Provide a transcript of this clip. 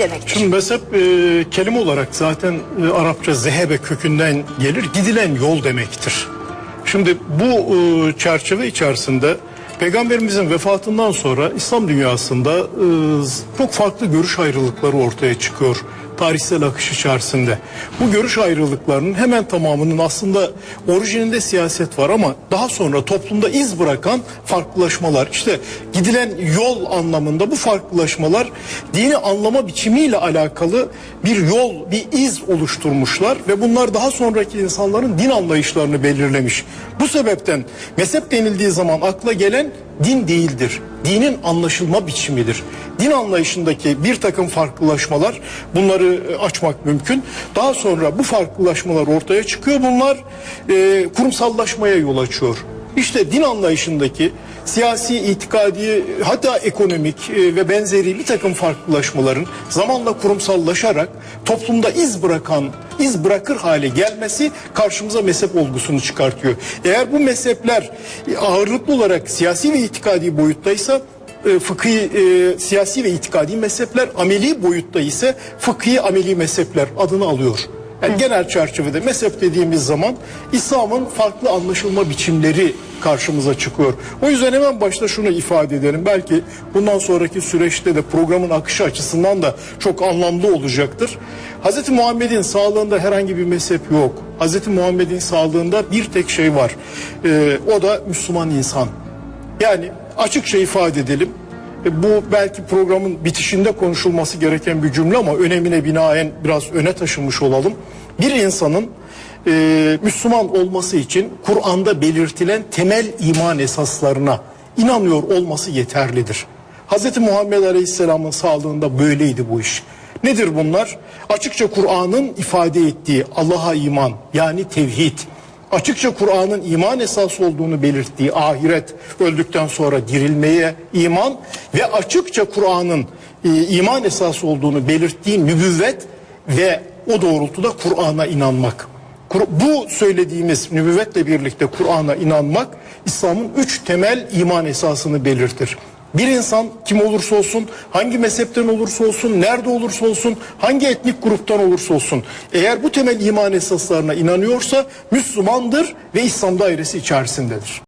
demektir? Şimdi mezhep e, kelime olarak zaten e, Arapça zehebe kökünden gelir. Gidilen yol demektir. Şimdi bu e, çerçeve içerisinde Peygamberimizin vefatından sonra İslam dünyasında e, çok farklı görüş ayrılıkları ortaya çıkıyor tarihsel akış içerisinde. Bu görüş ayrılıklarının hemen tamamının aslında orijininde siyaset var ama daha sonra toplumda iz bırakan farklılaşmalar. İşte gidilen yol anlamında bu farklılaşmalar dini anlama biçimiyle alakalı bir yol, bir iz oluşturmuşlar ve bunlar daha sonraki insanların din anlayışlarını belirlemiş. Bu sebepten mezhep denildiği zaman akla gelen din değildir. Dinin anlaşılma biçimidir. Din anlayışındaki bir takım farklılaşmalar bunları e, açmak mümkün. Daha sonra bu farklılaşmalar ortaya çıkıyor. Bunlar e, kurumsallaşmaya yol açıyor. İşte din anlayışındaki siyasi, itikadi hatta ekonomik e, ve benzeri bir takım farklılaşmaların zamanla kurumsallaşarak toplumda iz bırakan, iz bırakır hale gelmesi karşımıza mezhep olgusunu çıkartıyor. Eğer bu mezhepler ağırlıklı olarak siyasi ve itikadi boyuttaysa e, fıkhi, e, siyasi ve itikadi mezhepler ameli boyutta ise fıkhi ameli mezhepler adını alıyor. Yani genel çerçevede mezhep dediğimiz zaman İslam'ın farklı anlaşılma biçimleri karşımıza çıkıyor. O yüzden hemen başta şunu ifade edelim. Belki bundan sonraki süreçte de programın akışı açısından da çok anlamlı olacaktır. Hz. Muhammed'in sağlığında herhangi bir mezhep yok. Hz. Muhammed'in sağlığında bir tek şey var. Ee, o da Müslüman insan. Yani açıkça ifade edelim. E, Bu belki programın bitişinde konuşulması gereken bir cümle ama önemine binaen biraz öne taşımış olalım. Bir insanın e, Müslüman olması için Kur'an'da belirtilen temel iman esaslarına inanıyor olması yeterlidir. Hz. Muhammed Aleyhisselam'ın sağlığında böyleydi bu iş. Nedir bunlar? Açıkça Kur'an'ın ifade ettiği Allah'a iman yani tevhid, açıkça Kur'an'ın iman esası olduğunu belirttiği ahiret, öldükten sonra dirilmeye iman ve açıkça Kur'an'ın e, iman esası olduğunu belirttiği nübüvvet ve o doğrultuda Kur'an'a inanmak. Bu söylediğimiz nübüvvetle birlikte Kur'an'a inanmak İslam'ın üç temel iman esasını belirtir. Bir insan kim olursa olsun, hangi mezhepten olursa olsun, nerede olursa olsun, hangi etnik gruptan olursa olsun eğer bu temel iman esaslarına inanıyorsa Müslümandır ve İslam dairesi içerisindedir.